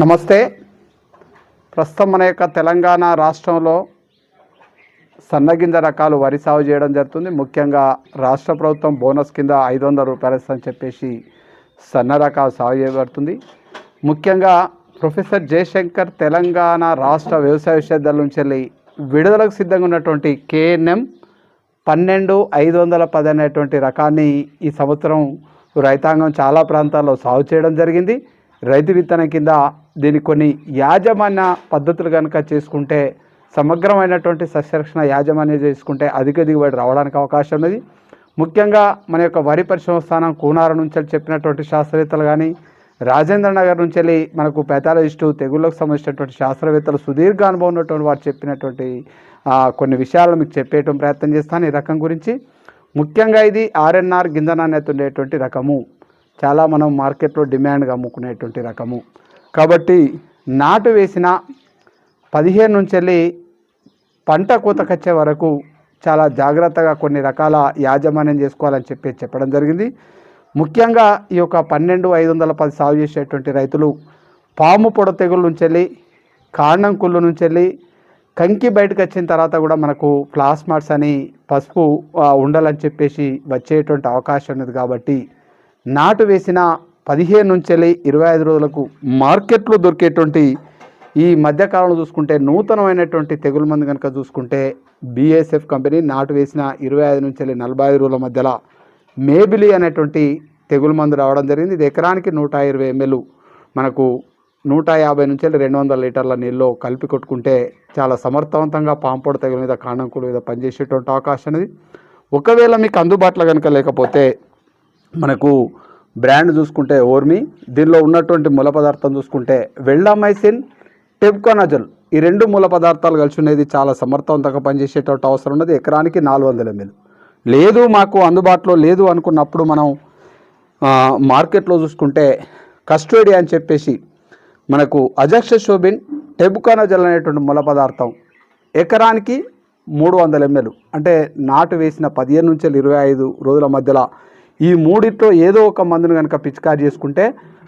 నమస్తే. ప్రస్తుతం మన యొక్క తెలంగాణ రాష్ట్రంలో సన్నగింజ రకాలు వరి సాగు చేయడం జరుగుతుంది. ముఖ్యంగా రాష్ట్ర ప్రభుత్వం బోనస్ కింద ఐదు వందల రూపాయలు చెప్పేసి సన్న రకాలు సాగు చేయబడుతుంది. ముఖ్యంగా ప్రొఫెసర్ జయశంకర్ తెలంగాణ రాష్ట్ర వ్యవసాయ విశ్వవిద్యాలయం నుంచి వెళ్ళి విడుదలకు సిద్ధంగా ఉన్నటువంటి కేఎన్ఎం పన్నెండు ఐదు వందల పది అనేటువంటి రకాన్ని ఈ సంవత్సరం రైతాంగం చాలా ప్రాంతాల్లో సాగు చేయడం జరిగింది. రైతు విత్తనం కింద దీని కొన్ని యాజమాన్య పద్ధతులు కనుక చేసుకుంటే సమగ్రమైనటువంటి సస్యరక్షణ యాజమాన్యం చేసుకుంటే అధిక దిగుబడి రావడానికి అవకాశం ఉన్నది. ముఖ్యంగా మన యొక్క వరి పరిశ్రమ స్థానం కూనార నుంచి చెప్పినటువంటి శాస్త్రవేత్తలు కానీ రాజేంద్ర నగర్ నుంచి వెళ్ళి మనకు పెథాలజిస్టు తెగుళ్ళకు సంబంధించినటువంటి శాస్త్రవేత్తలు సుదీర్ఘ అనుభవం ఉన్నటువంటి వారు చెప్పినటువంటి కొన్ని విషయాలు మీకు చెప్పేయటం ప్రయత్నం చేస్తాను ఈ రకం గురించి. ముఖ్యంగా ఇది ఆర్ఎన్ఆర్ గింజ నాణ్యత ఉండేటువంటి రకము. చాలా మనం మార్కెట్లో డిమాండ్గా అమ్ముకునేటువంటి రకము. కాబట్టి నాటు వేసిన పదిహేను నుంచి వెళ్ళి పంట కోతకొచ్చే వరకు చాలా జాగ్రత్తగా కొన్ని రకాల యాజమాన్యం చేసుకోవాలని చెప్పి చెప్పడం జరిగింది. ముఖ్యంగా ఈ యొక్క పన్నెండు ఐదు వందల పది సాగు చేసేటువంటి రైతులు పాము పొడ తెగుళ్ళ నుంచి వెళ్ళి కాండం కుళ్ళు నుంచి వెళ్ళి కంకి బయటకు వచ్చిన తర్వాత కూడా మనకు ప్లాస్మాట్స్ అని పసుపు ఉండాలని చెప్పేసి వచ్చేటువంటి అవకాశం ఉన్నది కాబట్టి నాటు వేసిన పదిహేను నుంచి వెళ్ళి ఇరవై ఐదు రోజులకు మార్కెట్లో దొరికేటువంటి ఈ మధ్యకాలంలో చూసుకుంటే నూతనమైనటువంటి తెగులు మందు కనుక చూసుకుంటే బీఎస్ఎఫ్ కంపెనీ నాటు వేసిన ఇరవై ఐదు నుంచి వెళ్ళి నలభై ఐదు రోజుల మధ్యలో మేబిలి అనేటువంటి తెగులు మందు రావడం జరిగింది. ఇది ఎకరానికి నూట ఇరవై ఎంఎల్ మనకు నూట యాభై నుంచి వెళ్ళి రెండు వందల లీటర్ల నీళ్ళు కలిపి కొట్టుకుంటే చాలా సమర్థవంతంగా పాంపోడు తెగుల మీద కాణంకుల మీద పనిచేసేటువంటి అవకాశం అనేది. ఒకవేళ మీకు అందుబాటులో కనుక లేకపోతే మనకు బ్రాండ్ చూసుకుంటే ఓర్మి దీనిలో ఉన్నటువంటి మూల పదార్థం చూసుకుంటే వెల్డామైసిన్ టెబ్కోనజల్. ఈ రెండు మూల పదార్థాలు కలిసి ఉండేది చాలా సమర్థవంతంగా పనిచేసేటట్టు అవసరం ఉన్నది. ఎకరానికి నాలుగు వందల ఎంఎల్. లేదు మాకు అందుబాటులో లేదు అనుకున్నప్పుడు మనం మార్కెట్లో చూసుకుంటే కస్టోడి అని చెప్పేసి మనకు అజక్ష శోభిన్ టెబుకానజల్ అనేటువంటి మూల పదార్థం ఎకరానికి మూడు వందల ఎంఎల్. అంటే నాటు వేసిన పదిహేను నుంచి ఇరవై ఐదు రోజుల మధ్యలో ఈ మూడిట్లో ఏదో ఒక మందును కనుక పిచికారి చేసుకుంటే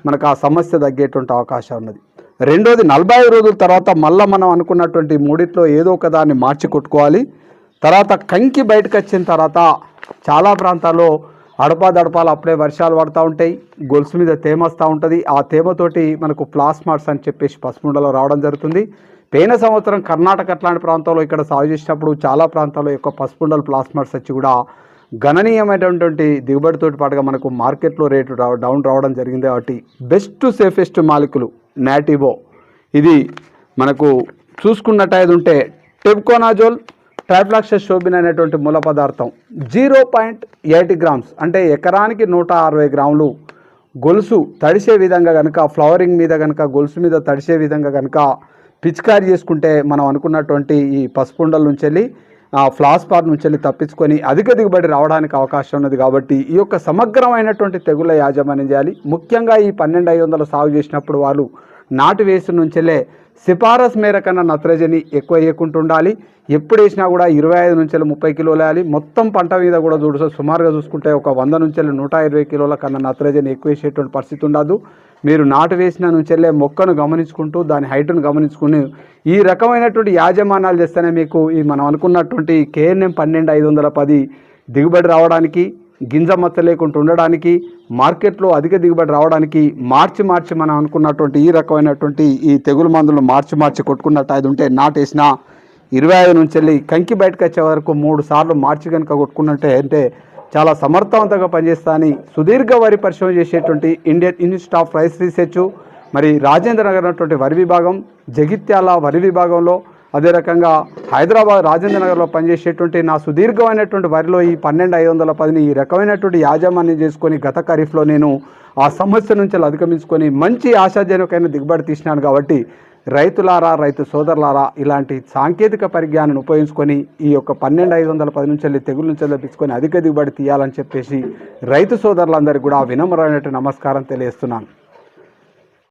మనకు ఆ సమస్య తగ్గేటువంటి అవకాశం ఉన్నది. రెండోది నలభై ఐదు రోజుల తర్వాత మళ్ళీ మనం అనుకున్నటువంటి మూడిట్లో ఏదో ఒక దాన్ని మార్చి కొట్టుకోవాలి. తర్వాత కంకి బయటకు వచ్చిన తర్వాత చాలా ప్రాంతాల్లో అడపాదడపాలు అప్పుడే వర్షాలు పడుతూ ఉంటాయి. గొలుసు మీద తేమ వస్తూ ఉంటుంది. ఆ తేమతోటి మనకు ప్లాస్మాట్స్ అని చెప్పేసి పసుపుండలో రావడం జరుగుతుంది. పోయిన సంవత్సరం కర్ణాటక అట్లాంటి ప్రాంతాల్లో ఇక్కడ సాగు చేసినప్పుడు చాలా ప్రాంతాల్లో యొక్క పసుపుండలు ప్లాస్మాట్స్ వచ్చి కూడా గణనీయమైనటువంటి దిగుబడితోటి పాటుగా మనకు మార్కెట్లో రేటు రావ డౌన్ రావడం జరిగింది కాబట్టి బెస్ట్ సేఫెస్ట్ మాలికులు నాటివో. ఇది మనకు చూసుకున్నట్టయితే ఉంటే టెబ్కోనాజోల్ ట్రైప్లాక్సస్ శోభిన్ అనేటువంటి మూల పదార్థం. జీరో పాయింట్ ఎయిటీ గ్రామ్స్ అంటే ఎకరానికి నూట అరవై గ్రాములు. గొలుసు తడిసే విధంగా కనుక ఫ్లవరింగ్ మీద కనుక గొలుసు మీద తడిసే విధంగా కనుక పిచికారి చేసుకుంటే మనం అనుకున్నటువంటి ఈ పసుపుండల నుంచి వెళ్ళి ఫ్లాస్ పార్ నుంచి వెళ్ళి తప్పించుకొని అధిక దిగుబడి రావడానికి అవకాశం ఉన్నది కాబట్టి ఈ యొక్క సమగ్రమైనటువంటి తెగుళ్ళ యాజమాన్యం చేయాలి. ముఖ్యంగా ఈ పన్నెండు ఐదు వందలు సాగు చేసినప్పుడు వాళ్ళు నాటు వేసి నుంచెల్లే సిఫారసు మేర కన్నా నత్రజని ఎక్కువ వేయకుంటుండాలి. ఉండాలి ఎప్పుడు వేసినా కూడా ఇరవై ఐదు నుంచి ముప్పై కిలోలు వేయాలి. మొత్తం పంట మీద కూడా చూడు సుమారుగా చూసుకుంటే ఒక వంద నుంచి నూట ఇరవై కిలోల కన్నా నత్రజని ఎక్కువ వేసేటువంటి పరిస్థితి ఉండదు. మీరు నాటు వేసిన నుంచెల్లే మొక్కను గమనించుకుంటూ దాని హైట్ను గమనించుకుని ఈ రకమైనటువంటి యాజమానాలు చేస్తేనే మీకు ఈ మనం అనుకున్నటువంటి కేఎన్ఎం పన్నెండు ఐదు వందల పది దిగుబడి రావడానికి గింజ మచ్చ లేకుండా ఉండడానికి మార్కెట్లో అధిక దిగుబడి రావడానికి మార్చి మార్చి మనం అనుకున్నటువంటి ఈ రకమైనటువంటి ఈ తెగులు మందులు మార్చి మార్చి కొట్టుకున్నట్టు అది ఉంటే నాటేసిన ఇరవై ఐదు నుంచి వెళ్ళి కంకి బయటకు వచ్చే వరకు మూడు సార్లు మార్చి కనుక కొట్టుకున్నట్టే అంటే చాలా సమర్థవంతంగా పనిచేస్తా అని సుదీర్ఘ వరి పరిశ్రమ చేసేటువంటి Indian institute of rice research మరి రాజేంద్ర నగర్ అన్నటువంటి వరి విభాగం జగిత్యాల వరి విభాగంలో అదే రకంగా హైదరాబాద్ రాజేంద్ర నగర్లో పనిచేసేటువంటి నా సుదీర్ఘమైనటువంటి వరిలో ఈ పన్నెండు ఐదు వందల పదిని ఈ రకమైనటువంటి యాజమాన్యం చేసుకొని గత ఖరీఫ్లో నేను ఆ సమస్య నుంచి అధిగమించుకొని మంచి ఆశాజనకమైన దిగుబడి తీసినాను కాబట్టి రైతులారా రైతు సోదరులారా ఇలాంటి సాంకేతిక పరిజ్ఞానాన్ని ఉపయోగించుకొని ఈ యొక్క పన్నెండు ఐదు వందల పది నుంచి వెళ్ళి తెగుల నుంచి తెప్పించుకొని అధిక దిగుబడి తీయాలని చెప్పేసి రైతు సోదరులందరికీ కూడా వినమ్రమైనటువంటి నమస్కారం తెలియజేస్తున్నాను.